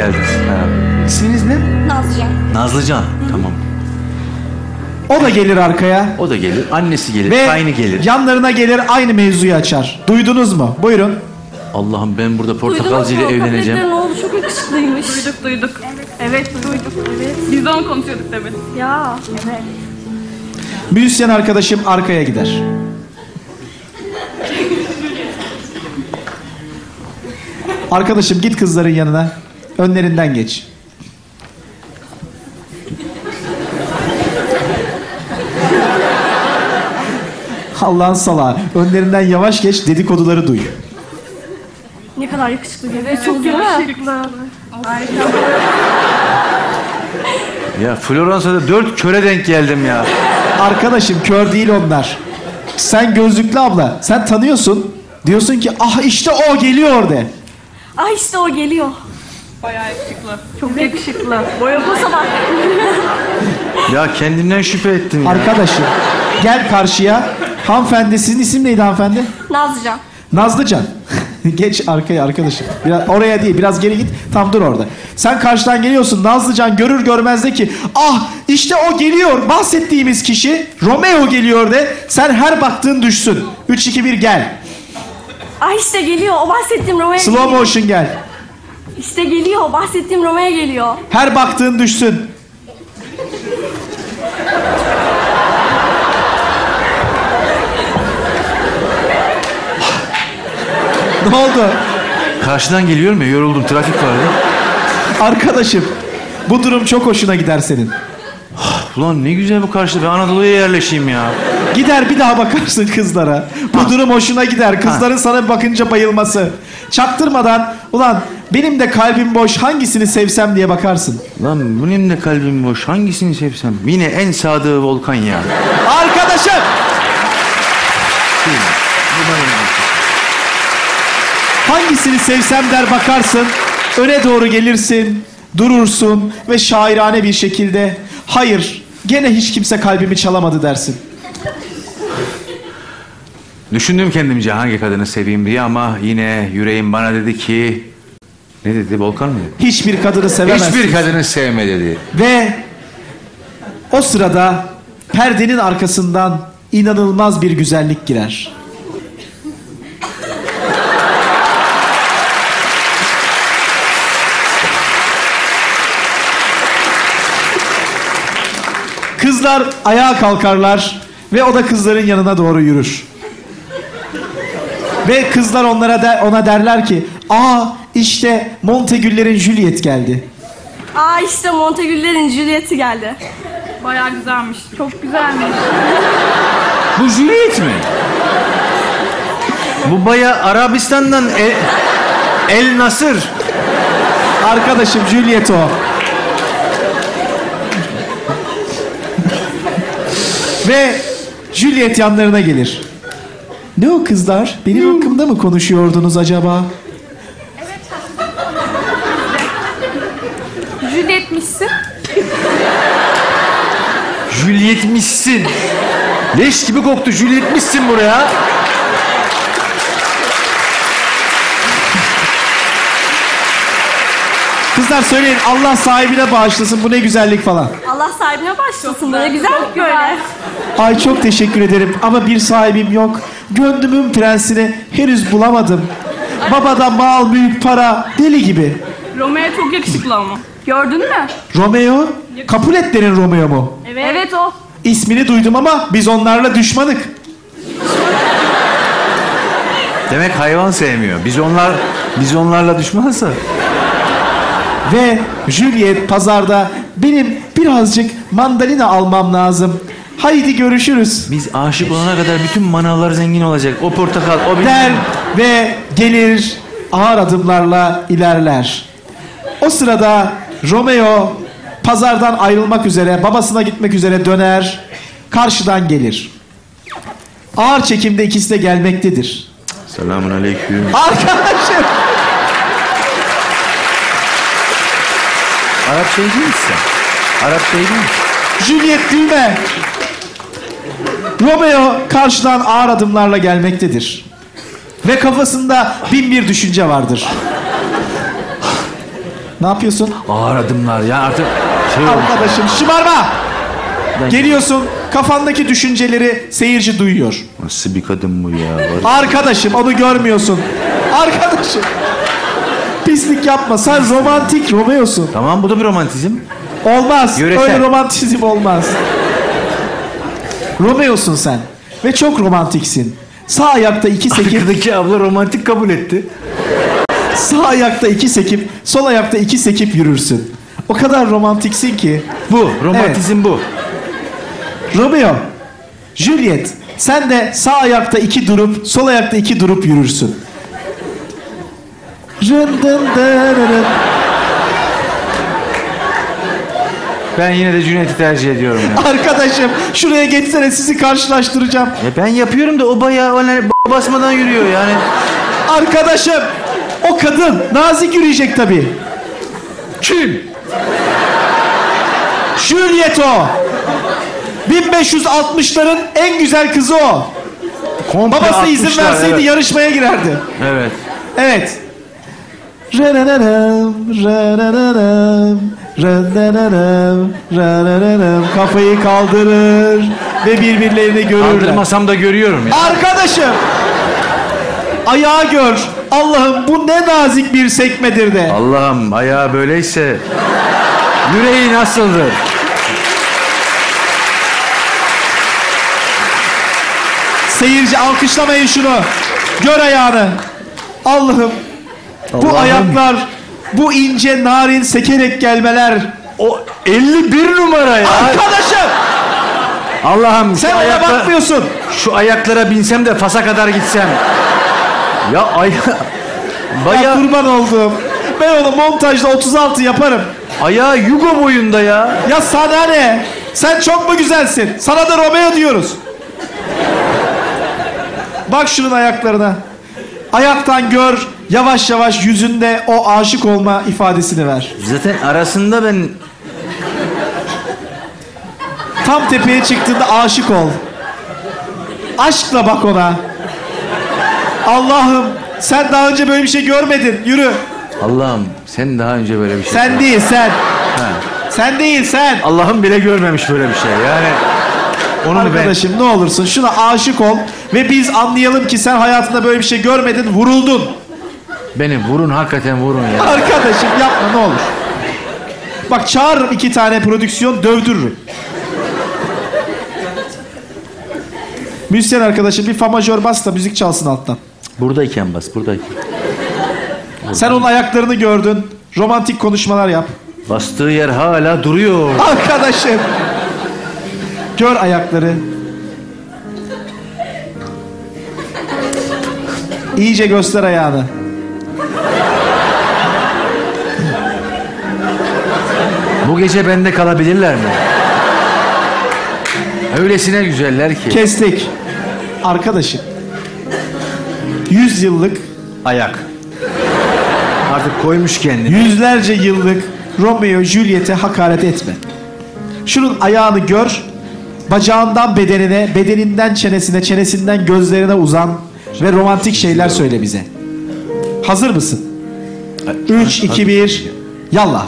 geldiniz. Merhaba. İsminiz ne? Nazlıcan. Nazlıcan. Tamam. O da gelir arkaya. O da gelir. Annesi gelir. Ve Aynı gelir. yanlarına gelir aynı mevzuyu açar. Duydunuz mu? Buyurun. Allah'ım ben burada portakalcı ile evleneceğim. Kapitlerin oğlu çok yakışıklıymış. Duyduk duyduk. Evet duyduk. Evet. Biz de onu konuşuyorduk tabii. Ya. Evet. Müzisyen arkadaşım arkaya gider. Arkadaşım git kızların yanına. Önlerinden geç. Allah'ın salağı. Önlerinden yavaş geç dedikoduları duy. Ne kadar yakışıklı Evet çok yakışıklı. Ya Floransa'da dört köre denk geldim ya. Arkadaşım kör değil onlar. Sen gözlüklü abla. Sen tanıyorsun. Diyorsun ki ah işte o geliyor de. Ay işte o geliyor. Bayağı yakışıklı. Çok yakışıklı. Boya posa bak. Ya kendimden şüphe ettim ya. Arkadaşım gel karşıya. Hanımefendi sizin isim neydi hanımefendi? Nazlıcan. Nazlıcan. Geç arkaya arkadaşım. Biraz oraya değil biraz geri git. Tam dur orada. Sen karşıdan geliyorsun. Nazlıcan görür görmez de ki ah işte o geliyor. Bahsettiğimiz kişi Romeo geliyor de. Sen her baktığın düşsün. 3 2 1 gel. Ay işte geliyor. O bahsettiğim Romeo Slow geliyor. motion gel. İşte geliyor. Bahsettiğim Romeo geliyor. Her baktığın düşsün. ne oldu? Karşıdan geliyorum ya yoruldum trafik vardı. Arkadaşım bu durum çok hoşuna gider senin. Ulan ne güzel bu karşıda ben Anadolu'ya yerleşeyim ya. Gider bir daha bakarsın kızlara. Bu durum hoşuna gider. Kızların sana bakınca bayılması. Çaktırmadan ulan benim de kalbim boş hangisini sevsem diye bakarsın. Lan benim de kalbim boş hangisini sevsem. Yine en sadığı Volkan ya. Arkadaşım Bu benim olsun. hangisini sevsem der bakarsın. Öne doğru gelirsin. Durursun ve şairane bir şekilde hayır gene hiç kimse kalbimi çalamadı dersin. Düşündüm kendimce hangi kadını seveyim diye ama yine yüreğim bana dedi ki... Ne dedi Volkan mı? Hiçbir kadını sevemezsin. Hiçbir kadını sevme dedi. Ve o sırada perdenin arkasından inanılmaz bir güzellik girer. Kızlar ayağa kalkarlar ve o da kızların yanına doğru yürür. Ve kızlar onlara de, ona derler ki, "Aa işte Montegüllerin Juliet geldi." Aa işte Montegüllerin Juliet'i geldi. Bayağı güzelmiş. Çok güzelmiş. Bu Juliet mi? Bu baya Arabistan'dan El, El Nasır. Arkadaşım Juliet o. Ve Juliet yanlarına gelir. Ne o kızlar? Benim hakkımda mı konuşuyordunuz acaba? Juliet'mişsin. Juliet'mişsin. Leş gibi koktu. Juliet'mişsin buraya. Kızlar söyleyin Allah sahibine bağışlasın bu ne güzellik falan. Allah sahibine başlasın. Böyle güzellik böyle. Ay çok teşekkür ederim ama bir sahibim yok. Gönlümün prensini henüz bulamadım. Babadan mal, mülk, para, deli gibi. Romeo çok yakışıklı ama. Gördün mü? Romeo, Capuletlerin Romeo mu? Evet. Evet o. İsmini duydum ama biz onlarla düşmanık. Demek hayvan sevmiyor. Biz onlar biz onlarla düşmansa. Ve Juliet pazarda benim birazcık mandalina almam lazım. Haydi görüşürüz. Biz aşık olana kadar bütün manavlar zengin olacak. O portakal, o bilmem. Der ve gelir ağır adımlarla ilerler. O sırada Romeo pazardan ayrılmak üzere, babasına gitmek üzere döner. Karşıdan gelir. Ağır çekimde ikisi de gelmektedir. Selamun aleyküm. Arkadaşım Arap şey değil misin sen? Arap şey değil mi? Juliet gülme. Romeo karşıdan ağır adımlarla gelmektedir. Ve kafasında bin bir düşünce vardır. Ne yapıyorsun? Ağır adımlar ya artık. Arkadaşım şımarma. Geliyorsun kafandaki düşünceleri seyirci duyuyor. Nasıl bir kadın bu ya? Var- Arkadaşım onu görmüyorsun. Arkadaşım. Pislik yapma. Sen romantik Romeo'sun. Tamam bu da bir romantizm. Olmaz. Yöresel. Öyle romantizm olmaz. Romeo'sun sen. Ve çok romantiksin. Sağ ayakta iki sekip, Arkadaki abla romantik kabul etti. sağ ayakta iki sekip, sol ayakta iki sekip yürürsün. O kadar romantiksin ki. Bu romantizm bu. Romeo, Juliet, sen de sağ ayakta iki durup, sol ayakta iki durup yürürsün. Rın dın dırırın. Ben yine de Cüneyt'i tercih ediyorum ya. Arkadaşım şuraya geçsene sizi karşılaştıracağım. ya ben yapıyorum da o bayağı b- basmadan yürüyor yani. Arkadaşım o kadın nazik yürüyecek tabii. Kim? Juliet o. 1560'ların en güzel kızı o. Komple Babası izin verseydi evet. yarışmaya girerdi. Evet. Evet. Rarararam, rarararam, rarararam, rarararam. Kafayı kaldırır ve birbirlerini görürler. Kaldırmasam da görüyorum ya. Arkadaşım. Ayağı gör. Allah'ım bu ne nazik bir sekmedir de. Allah'ım ayağı böyleyse yüreği nasıldır? Seyirci alkışlamayın şunu. Gör ayağını. Allah'ım. Bu Allah'ım. ayaklar, bu ince narin sekerek gelmeler. O 51 numara ya. Arkadaşım Allah'ım sen ona ayakla- bakmıyorsun. şu ayaklara binsem de Fas'a kadar gitsem. Ya aya Ya Bayağı kurban olduğum. Ben onu montajda 36 yaparım. ayağı Yugo boyunda ya. Ya sana ne? Sen çok mu güzelsin? Sana da Romeo diyoruz. Bak şunun ayaklarına. Ayaktan gör, yavaş yavaş yüzünde o aşık olma ifadesini ver. Zaten arasında ben Tam tepeye çıktığında aşık ol. Aşkla bak ona. Allah'ım sen daha önce böyle bir şey görmedin. Yürü. Allah'ım sen daha önce böyle bir şey. Sen değil sen. Ha. Sen değil sen. Allah'ım bile görmemiş böyle bir şey. Yani onu mu Arkadaşım ne olursun şuna aşık ol ve biz anlayalım ki sen hayatında böyle bir şey görmedin, vuruldun. beni vurun hakikaten vurun ya. Arkadaşım yapma ne olur. Bak çağırırım iki tane prodüksiyon dövdürürüm. Müzisyen arkadaşım bir fa majör bas da müzik çalsın alttan. Buradayken bas buradayken. Sen onun ayaklarını gördün. Romantik konuşmalar yap. Bastığı yer hala duruyor. Arkadaşım. Gör ayakları. İyice göster ayağını. Bu gece bende kalabilirler mi? Öylesine güzeller ki. Kestik. Arkadaşım. Yüz yıllık, Ayak. Artık koymuş kendini. yüzlerce yıllık Romeo Juliet'e hakaret etme. Şunun ayağını gör. Bacağından bedenine, bedeninden çenesine, çenesinden gözlerine uzan ve romantik şeyler söyle bize. Hazır mısın? 3, 2, 1, yallah.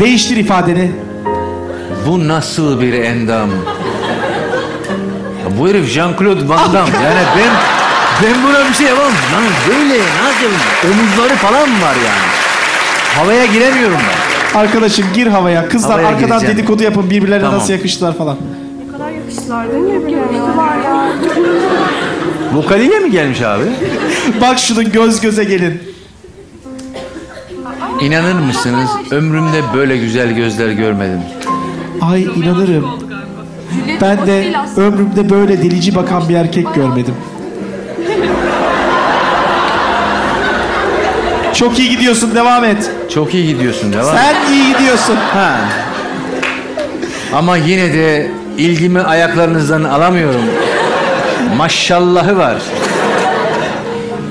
Değiştir ifadeni. Bu nasıl bir endam? Ya bu herif Jean-Claude Van Damme. Yani ben ben buna bir şey yapamam. Lan böyle nasıl omuzları falan var yani. Havaya giremiyorum ben. Arkadaşım gir havaya. Kızlar Havaya arkadan gireceğim. dedikodu yapın birbirlerine Tamam. nasıl yakıştılar falan. Ne kadar yakıştılar değil mi? Yakıştılar ya. Vokaliyle mi gelmiş abi? Bak şunun göz göze gelin. İnanır mısınız? Ömrümde böyle güzel gözler görmedim. Ay inanırım. Ben de ömrümde böyle delici bakan bir erkek görmedim. Çok iyi gidiyorsun devam et. Çok iyi gidiyorsun devam. Sen iyi gidiyorsun. Ha. Ama yine de ilgimi ayaklarınızdan alamıyorum. Maşallahı var.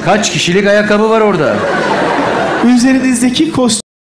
Kaç kişilik ayakkabı var orada? Üzerinizdeki kostüm